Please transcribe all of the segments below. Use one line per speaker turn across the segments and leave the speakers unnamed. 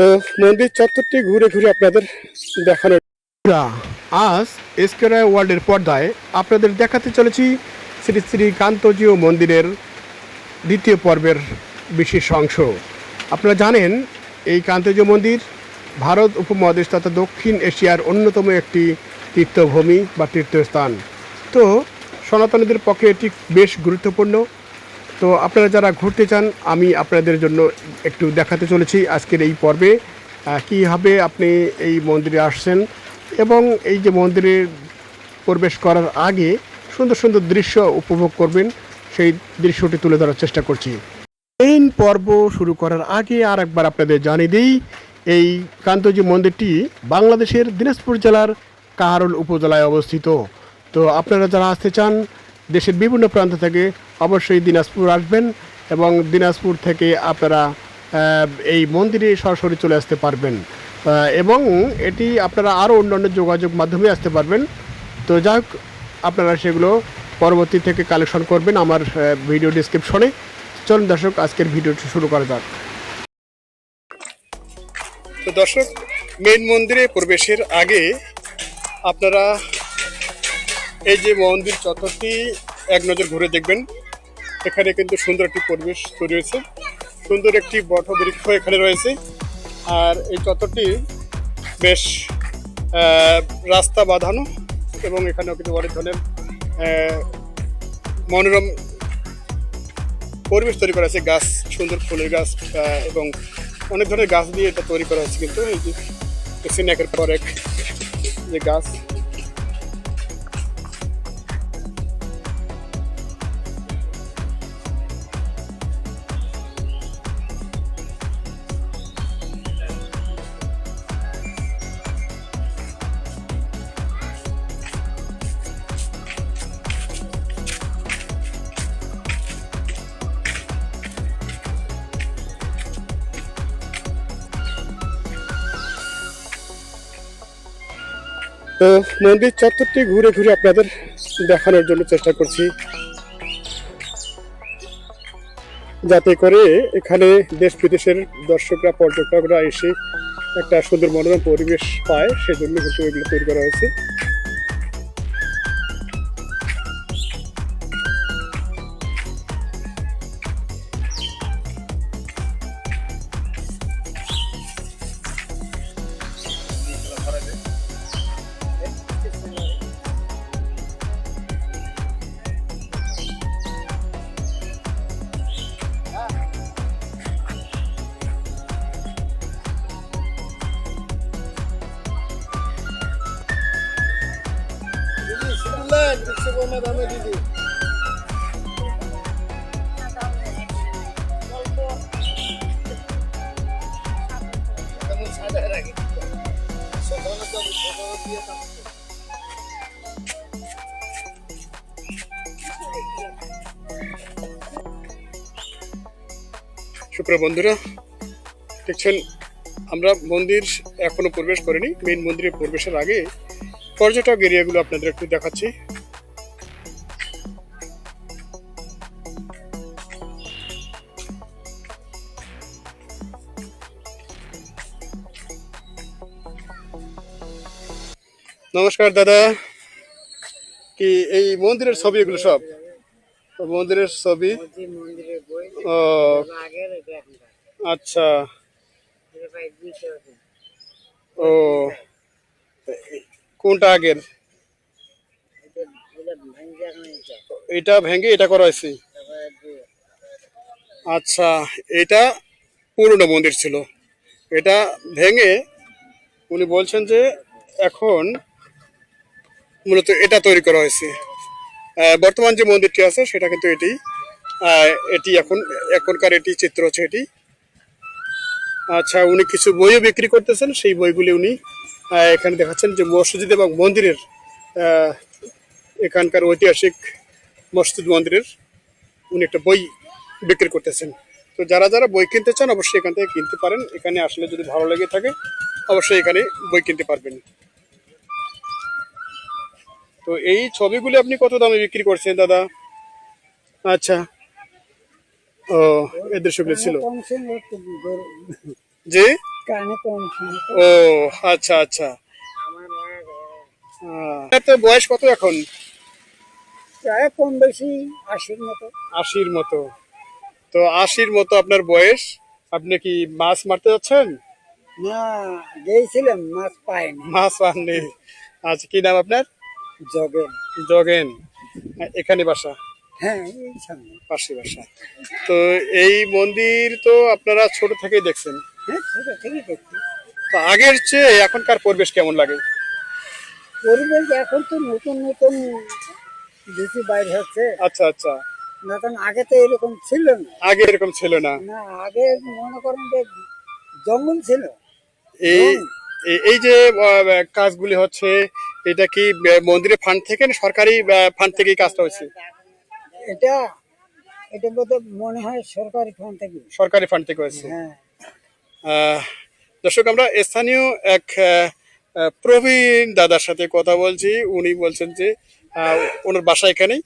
তো মন্দির চত্বরটি ঘুরে ঘুরে আপনাদের দেখানোর আজ এসকেরা ওয়ার্ল্ডের পর্দায় আপনাদের দেখাতে চলেছি শ্রী শ্রী কান্তজীয় মন্দিরের দ্বিতীয় পর্বের বিশেষ অংশ। আপনারা জানেন, এই কান্তজীয় মন্দির ভারত উপমহাদেশ তথা দক্ষিণ এশিয়ার অন্যতম একটি তীর্থভূমি বা তীর্থস্থান। তো সনাতনীদের পক্ষে এটি বেশ গুরুত্বপূর্ণ। তো আপনারা যারা ঘুরতে চান, আমি আপনাদের জন্য একটু দেখাতে চলেছি আজকের এই পর্বে কীভাবে আপনি এই মন্দিরে আসছেন এবং এই যে মন্দিরে প্রবেশ করার আগে সুন্দর সুন্দর দৃশ্য উপভোগ করবেন, সেই দৃশ্যটি তুলে ধরার চেষ্টা করছি। মেইন পর্ব শুরু করার আগে আর একবার আপনাদের জানিয়ে দিই, এই কান্তজি মন্দিরটি বাংলাদেশের দিনাজপুর জেলার কাহারোল উপজেলায় অবস্থিত। তো আপনারা যারা আসতে চান দেশের বিভিন্ন প্রান্ত থেকে অবশ্যই দিনাজপুর আসবেন এবং দিনাজপুর থেকে আপনারা এই মন্দিরে সরাসরি চলে আসতে পারবেন। এবং এটি আপনারা আরও অন্যান্য যোগাযোগ মাধ্যমে আসতে পারবেন। তো যাই হোক, আপনারা সেগুলো পরবর্তী থেকে কালেকশন করবেন আমার ভিডিও ডিসক্রিপশনে চলুন দর্শক, আজকের ভিডিওটি শুরু করা যাক। তো দর্শক মেন মন্দিরে প্রবেশের আগে আপনারা এই যে মন্দির চত্বরটি এক নজর ঘুরে দেখবেন। এখানে কিন্তু সুন্দর একটি পরিবেশ তৈরি হয়েছে। সুন্দর একটি বটবৃক্ষ এখানে রয়েছে। আর এই চত্বরটি বেশ রাস্তা বাঁধানো এবং এখানেও কিন্তু অনেক ধরনের মনোরম পরিবেশ তৈরি করা আছে। গাছ, সুন্দর ফুলের গাছ এবং অনেক ধরনের গাছ দিয়ে এটা তৈরি করা হচ্ছে কিন্তু এই যে একের পর এক যে গাছ তো মন্দির চত্বরটি ঘুরে ঘুরে আপনাদের দেখানোর জন্য চেষ্টা করছি। যাতে করে এখানে দেশ বিদেশের দর্শকরা, পর্যটকরা এসে একটা সুন্দর মনোরম পরিবেশ পায়, সেজন্য কিন্তু এগুলো তৈরি করা হয়েছে। সুপ্রিয় বন্ধুরা দেখছেন আমরা মন্দির এখনও প্রবেশ করিনি। মেইন মন্দিরে প্রবেশের আগে পর্যটক এরিয়াগুলো আপনাদের একটু দেখাচ্ছি। নমস্কার, দাদা। কি এই মন্দিরের ছবি এগুলো সব? মন্দিরের ছবি? ও আচ্ছা। ও, কোনটা আগের?
এটা
ভেঙে এটা করা হয়েছে আচ্ছা এটা পুরনো মন্দির ছিল। এটা ভেঙে উনি বলছেন যে এখন মূলত এটা তৈরি করা হয়েছে। বর্তমান যে মন্দিরটি আছে, সেটা কিন্তু এটি এটি এখন, এখনকার এটি চিত্র হচ্ছে এটি। আচ্ছা উনি কিছু বইও বিক্রি করতেছেন, সেই বইগুলি উনি এখানে দেখাচ্ছেন যে মসজিদ এবং মন্দিরের এখানকার ঐতিহাসিক মসজিদ মন্দিরের উনি একটা বই বিক্রি করতেছেন। তো যারা যারা বই কিনতে চান, অবশ্যই এখান থেকে কিনতে পারেন। এখানে আসলে যদি ভালো লেগে থাকে, অবশ্যই এখানে বই কিনতে পারবেন। তো এই ছবিগুলি আপনি কত দামে বিক্রি করছেন দাদা? আচ্ছা। ও এই দৃশ্যগুলি ছিল।
কম
ও আচ্ছা আচ্ছা। আপনার বয়স কত এখন?
প্রায় কম বেশি আশির মতো।
আশির মতো। তো আশির মতো আপনার বয়স। আপনি কি মাছ মারতে যাচ্ছেন?
না গিয়েছিলাম মাছ পাইনি।
মাছ পাননি। আচ্ছা কি নাম আপনার?
জগেন।
জগেন। এখানে বাসা?
হ্যাঁ
পাশে বাসা। তো এই মন্দির তো আপনারা ছোট থেকেই দেখছেন।
হ্যাঁ
তো আগের চেয়ে এখনকার পরিবেশ কেমন লাগে?
পরিবেশ এখন তো নতুন নতুন বেশি বাইরে হচ্ছে।
আচ্ছা আচ্ছা।
নতুন আগে তো এরকম ছিল না।
আগে এরকম ছিল না।
না আগে মনে করেন যে জঙ্গল ছিল।
এই- এই যে কাজগুলি হচ্ছে এটা কি মন্দিরের ফান্ড থেকে না সরকারি ফান্ড থেকে কাজটা হয়েছে?
এটা এটা বোধ মনে হয় সরকারি ফান্ড থেকে।
সরকারি ফান্ড থেকে হয়েছে।
হ্যাঁ।
দর্শক আমরা স্থানীয় এক প্রবীণ দাদার সাথে কথা বলছি। উনি বলছেন যে ওনার বাসা এখানেই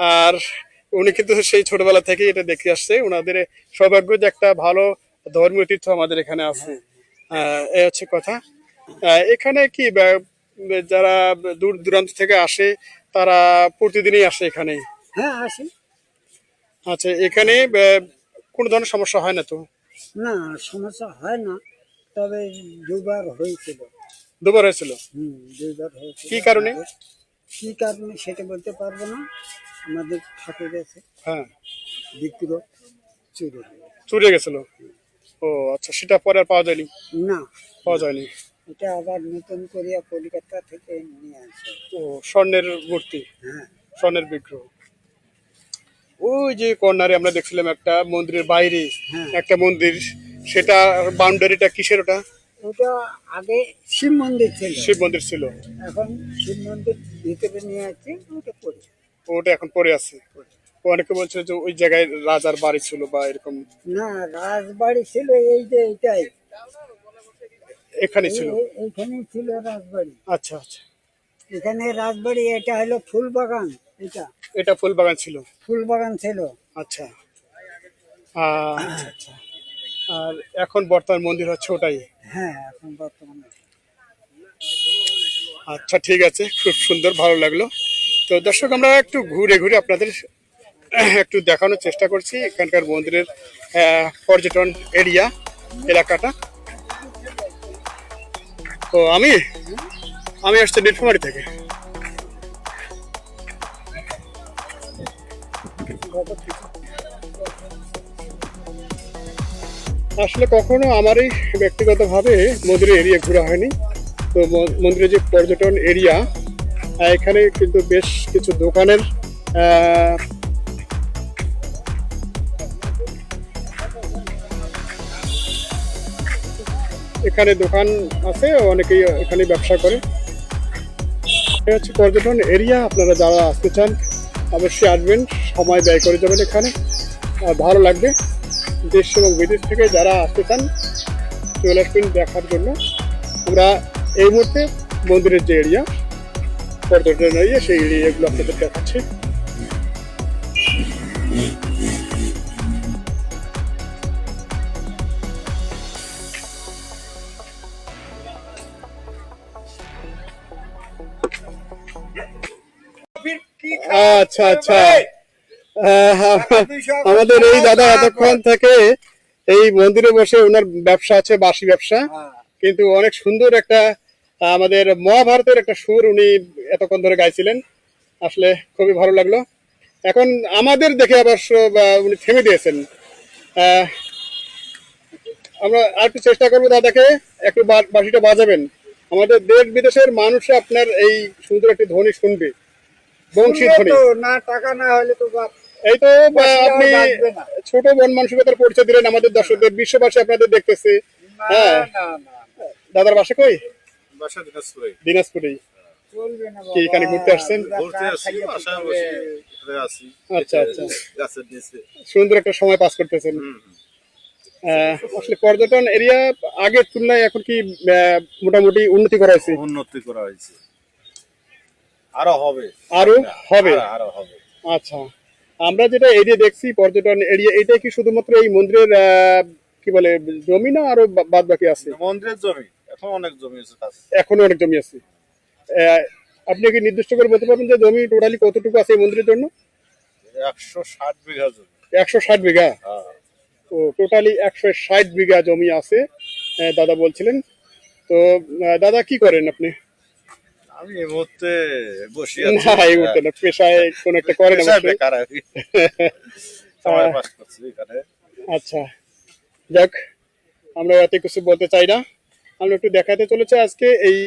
আর উনি কিন্তু সেই ছোটবেলা থেকে এটা দেখে আসছে। ওনাদের সৌভাগ্য যে একটা ভালো ধর্মীয় তীর্থ আমাদের এখানে আছে। এই হচ্ছে কথা। এখানে কি যারা দূর দূরান্ত থেকে আসে তারা প্রতিদিনই আসে এখানে।
হ্যাঁ আসে।
আচ্ছা এখানে কোনো ধরনের সমস্যা হয় না তো?
না সমস্যা হয় না তবে দুবার হয়েছিল।
দুবার হয়েছিল?
হুম দুবার হয়েছিল।
কি কারণে?
কি কারণে সেটা বলতে পারব না। আমাদের ঠাকুর গেছে
হ্যাঁ।
বিক্রয় চুরি।
চুরে গেছিল? ও আচ্ছা সেটা পরে আর পাওয়া যায়নি?
না।
পাওয়া যায়নি।
এটা আবার নতুন করিয়া কলকাতা থেকে নিয়ে আসে।
ও স্বর্ণের মূর্তি?
হ্যাঁ।
স্বর্ণের বিগ্রহ। ওই যে কর্নারে আমরা দেখছিলাম একটা মন্দিরের বাইরে
হ্যাঁ।
একটা মন্দির সেটা বাউন্ডারিটা কিসের ওটা?
ওটা আগে শিব মন্দির ছিল।
শিব মন্দির ছিল।
এখন শিব মন্দির ভিতরে নিয়ে আসছে ওটা করে
ওটা এখন পড়ে আছে। অনেকে বলছে যে ওই জায়গায় রাজার বাড়ি ছিল বা এরকম।
না রাজবাড়ি ছিল এই যে এইটাই।
এখানে ছিল?
এখানে ছিল রাজবাড়ি।
আচ্ছা আচ্ছা।
এখানে রাজবাড়ি এটা হলো ফুল বাগান এটা।
এটা ফুল বাগান ছিল?
ফুল বাগান ছিল।
আচ্ছা। আচ্ছা। আর এখন বর্তমান মন্দির হচ্ছে ওটাই?
হ্যাঁ এখন বর্তমানে
আচ্ছা ঠিক আছে। খুব সুন্দর ভালো লাগল। তো দর্শক আমরা একটু ঘুরে ঘুরে আপনাদের একটু দেখানোর চেষ্টা করছি এখানকার মন্দিরের পর্যটন এরিয়া এলাকাটা। তো আমি? আমি আসছি নীলফামারি থেকে। আসলে কখনো আমারই ব্যক্তিগতভাবে মন্দিরের এরিয়া ঘোরা হয়নি। তো মন্দিরের যে পর্যটন এরিয়া, এখানে কিন্তু বেশ কিছু দোকানের এখানে দোকান আছে, অনেকেই এখানে ব্যবসা করে। এটা হচ্ছে পর্যটন এরিয়া, আপনারা যারা আসতে চান, অবশ্যই আসবেন, সময় ব্যয় করে যাবেন এখানে। আর ভালো লাগবে, দেশ এবং বিদেশ থেকে যারা আসতে চান, চলে আসবেন দেখার জন্য। আমরা এই মুহূর্তে মন্দিরের যে এরিয়া, পর্যটন এরিয়া, সেই এরিয়াগুলো আপনাদের আচ্ছা আচ্ছা। আহ, আমাদের এই দাদা এতক্ষণ থেকে এই মন্দিরে বসে ওনার ব্যবসা আছে বাসি ব্যবসা। কিন্তু অনেক সুন্দর একটা আমাদের মহাভারতের একটা সুর উনি এতক্ষণ ধরে গাইছিলেন। আসলে খুবই ভালো লাগল। এখন আমাদের দেখে অবশ্য উনি থেমে দিয়েছেন। আহ, আমরা আর একটু চেষ্টা করব দাদাকে একটু বা- বাঁশিটা বাজাবেন। আমাদের দেশ বিদেশের মানুষ আপনার এই সুন্দর একটি ধ্বনি শুনবে। বংশী ধ্বনি
তো না টাকা না হলে তো বাপ।
এই তো বা,
বাঁশি আর
আপনি ছোট মন মানসিকতার পরিচয় দিলেন আমাদের দর্শকদের। বিশ্ববাসী আপনাদের দেখতেছে। হ্যাঁ।
না না
দাদার বাসা কই?
বাসা দিনাজপুরে।
দিনাজপুরেই। কি এখানে ঘুরতে আসছেন? আচ্ছা, আচ্ছা। সুন্দর একটা সময় পাস করতেছেন। আসলে পর্যটন এরিয়া আগের তুলনায় এখন কি আহ, মোটামুটি উন্নতি করা হয়েছে?
উন্নতি করা হয়েছে। আরও হবে।
আরও হবে?
আরো- হবে।
আচ্ছা। আমরা যেটা এরিয়া দেখছি পর্যটন এরিয়া এটা কি শুধুমাত্র এই মন্দিরের কি বলে জমি না আরও বাদ বাকি আছে?
মন্দিরের জমি। এখন অনেক জমি আছে
এখনও অনেক জমি আছে। আপনি কি নির্দিষ্ট করে বলতে পারবেন যে জমি টোটালি কতটুকু আছে এই মন্দিরের জন্য?
একশো ষাট বিঘা জমি।
একশো ষাট বিঘা?
হ্যাঁ।
তো টোটালি একশো ষাট বিঘা জমি আছে দাদা বলছিলেন। তো দাদা কি করেন আপনি?
আমি এই মুহূর্তে বসে
না এই মুহূর্তে না, পেশায় কোন একটা করেন অবশ্যই।
বেকার আমি। সময় পাস করছি এখানে।
আচ্ছা যাক আমরা এত কিছু বলতে চাই না। আমরা একটু দেখাতে চলেছে আজকে এই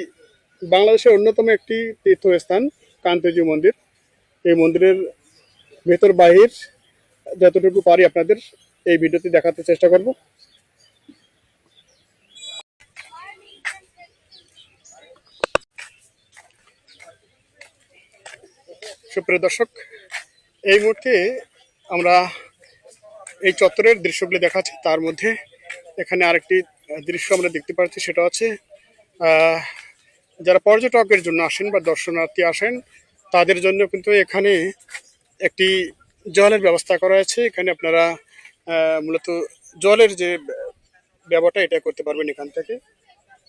বাংলাদেশের অন্যতম একটি তীর্থস্থান কান্তজি মন্দির। এই মন্দিরের ভেতর বাহির যতটুকু পারি আপনাদের এই ভিডিওতে দেখাতে চেষ্টা করব। সুপ্রিয় দর্শক, এই মুহূর্তে আমরা এই চত্বরের দৃশ্যগুলি দেখাচ্ছি। তার মধ্যে এখানে আরেকটি দৃশ্য আমরা দেখতে পাচ্ছি, সেটা হচ্ছে যারা পর্যটকের জন্য আসেন বা দর্শনার্থী আসেন, তাদের জন্য কিন্তু এখানে একটি জলের ব্যবস্থা করা আছে এখানে আপনারা মূলত জলের যে ব্যবহারটা, এটা করতে পারবেন এখান থেকে।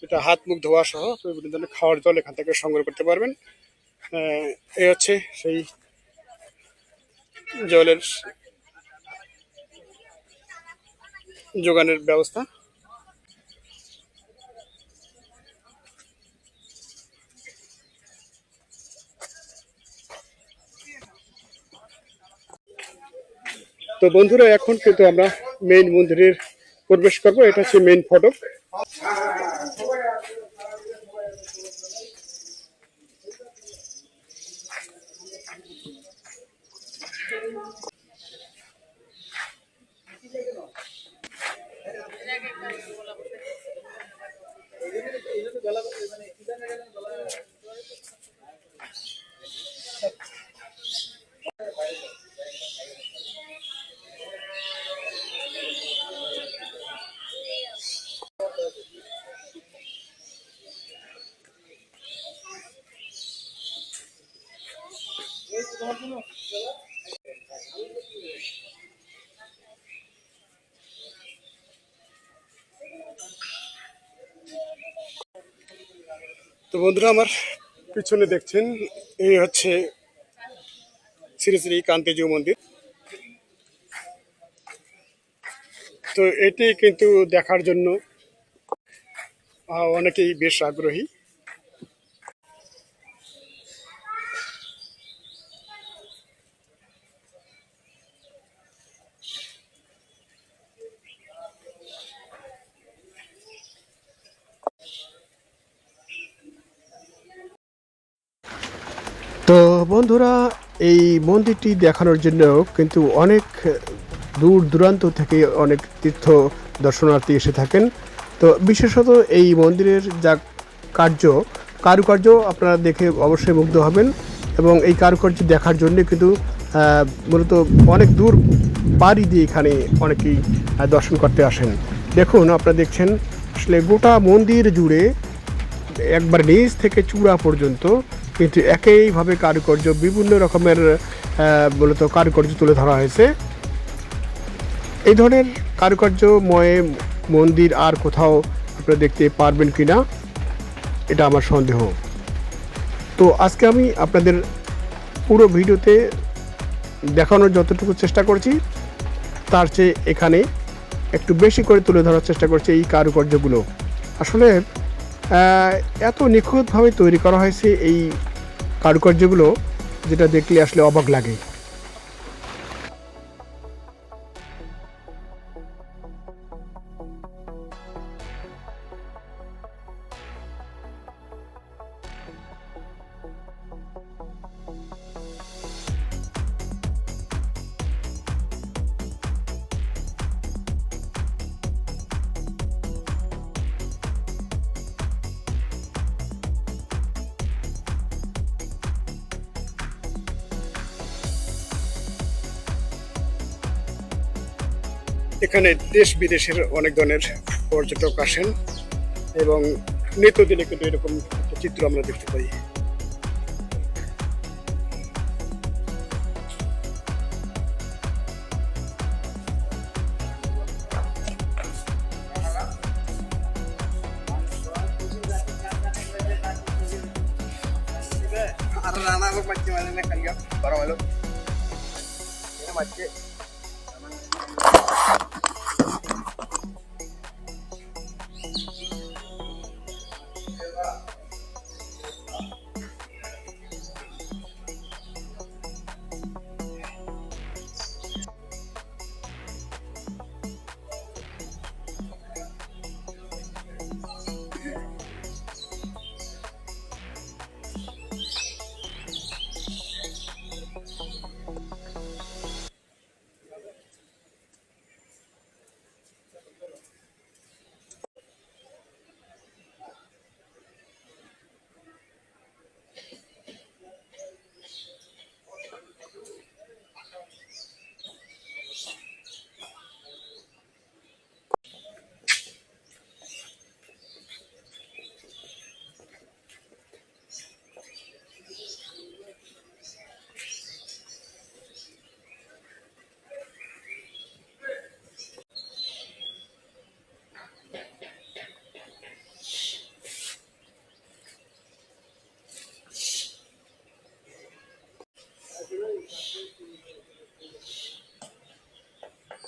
এটা হাত, মুখ, ধোয়া সহ বিভিন্ন ধরনের খাওয়ার জল এখান থেকে সংগ্রহ করতে পারবেন। এই হচ্ছে সেই জলের যোগানের ব্যবস্থা। তো বন্ধুরা, এখন কিন্তু আমরা মেইন মন্দিরের প্রবেশ করব। এটা হচ্ছে মেইন ফটক। তো বন্ধুরা আমার পিছনে দেখছেন, এই হচ্ছে শ্রী শ্রী কান্তিজিউ মন্দির। তো এটি কিন্তু দেখার জন্য অনেকেই বেশ আগ্রহী তো বন্ধুরা এই মন্দিরটি দেখানোর জন্য কিন্তু অনেক দূর দূরান্ত থেকে অনেক তীর্থ দর্শনার্থী এসে থাকেন। তো বিশেষত এই মন্দিরের যা কার্য, কারুকার্য আপনারা দেখে অবশ্যই মুগ্ধ হবেন এবং এই কারুকার্য দেখার জন্য কিন্তু মূলত অনেক দূর পাড়ি দিয়ে এখানে অনেকেই দর্শন করতে আসেন। দেখুন, আপনারা দেখছেন, আসলে গোটা মন্দির জুড়ে একবার নিচ থেকে চূড়া পর্যন্ত কিন্তু একইভাবে কারুকার্য, বিভিন্ন রকমের মূলত কারুকার্য তুলে ধরা হয়েছে। এই ধরনের কারুকার্যময় মন্দির আর কোথাও আপনারা দেখতে পারবেন কি না এটা আমার সন্দেহ। তো আজকে আমি আপনাদের পুরো ভিডিওতে দেখানোর যতটুকু চেষ্টা করছি, তার চেয়ে এখানে একটু বেশি করে তুলে ধরার চেষ্টা করছি এই কারুকার্যগুলো। আসলে এত নিখুঁতভাবে তৈরি করা হয়েছে এই কারুকার্যগুলো যেটা দেখলে আসলে অবাক লাগে। এখানে দেশ বিদেশের অনেক ধরনের পর্যটক আসেন এবং নিত্যদিনে কিন্তু এরকম চিত্র আমরা দেখতে পাই।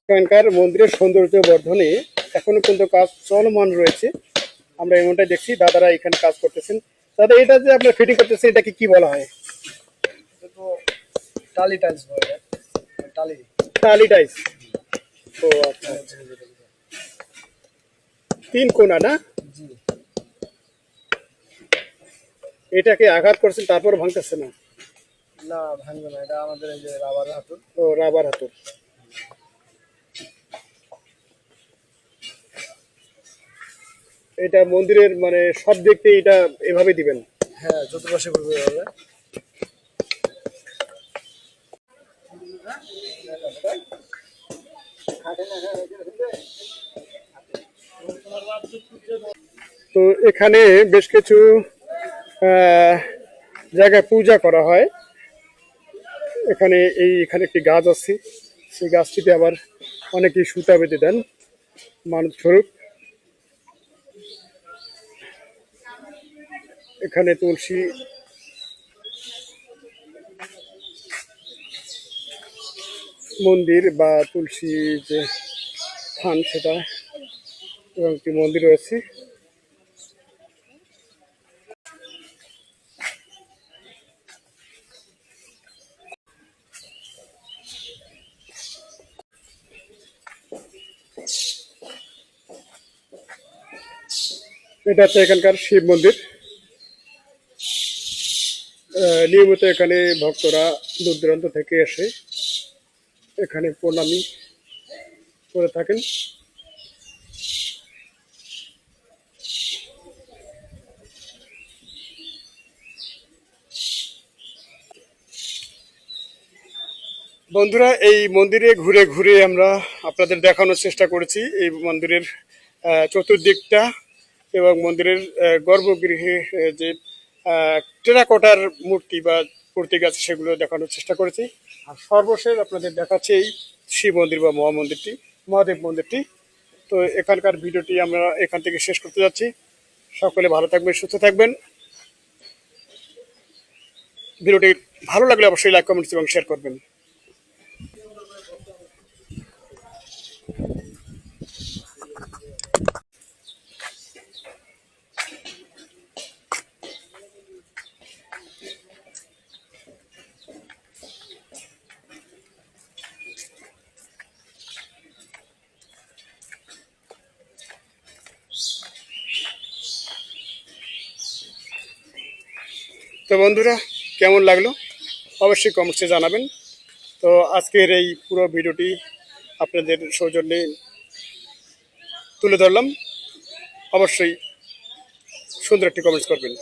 এখানকার মন্দিরের সৌন্দর্য বর্ধনে এখনও কিন্তু কাজ চলমান রয়েছে। আমরা এমনটাই দেখছি দাদারা এখানে কাজ করতেছেন। দাদা এটা যে আপনার ফিটিং করতেছেন এটাকে কি বলা হয়. টালি টাইস ও আচ্ছা। তিন কোনা না? এটাকে আঘাত করছেন তারপর ভাঙতেছে না?
না ভাঙবে না এটা আমাদের এই যে রাবার হাতুর
ও রাবার হাতুর এটা মন্দিরের মানে সব দেখতে এটা এভাবে দিবেন।
হ্যাঁ যত পাশে করবে হবে
তো এখানে বেশ কিছু আহ, জায়গায় পূজা করা হয়। এখানে এই এখানে একটি গাছ আছে। সেই গাছটিতে আবার অনেকেই সুতা বেঁধে দেন। মানুষ স্বরূপ এখানে তুলসী। মন্দির বা তুলসী যে থান সেটা এবং একটি মন্দির রয়েছে। এটা হচ্ছে এখানকার শিব মন্দির। নিয়মিত এখানে ভক্তরা দূর দূরান্ত থেকে এসে এখানে প্রণামী করে থাকেন। বন্ধুরা, এই মন্দিরে ঘুরে ঘুরে আমরা আপনাদের দেখানোর চেষ্টা করেছি। এই মন্দিরের চতুর্দিকটা এবং মন্দিরের গর্ভগৃহে যে টেরাকোটার মূর্তি বা প্রতীক আছে, সেগুলো দেখানোর চেষ্টা করেছি। আর সর্বশেষ আপনাদের দেখাচ্ছি এই শিব মন্দির বা মহা মন্দিরটি, মহাদেব মন্দিরটি। তো এখানকার ভিডিওটি আমরা এখান থেকে শেষ করতে যাচ্ছি। সকলে ভালো থাকবেন, সুস্থ থাকবেন। ভিডিওটি ভালো লাগলে অবশ্যই লাইক, কমেন্টস এবং শেয়ার করবেন। বন্ধুরা, কেমন লাগল? অবশ্যই কমেন্টসে জানাবেন। তো আজকের এই পুরো ভিডিওটি আপনাদের সৌজন্যে তুলে ধরলাম। অবশ্যই সুন্দর একটি কমেন্টস করবেন।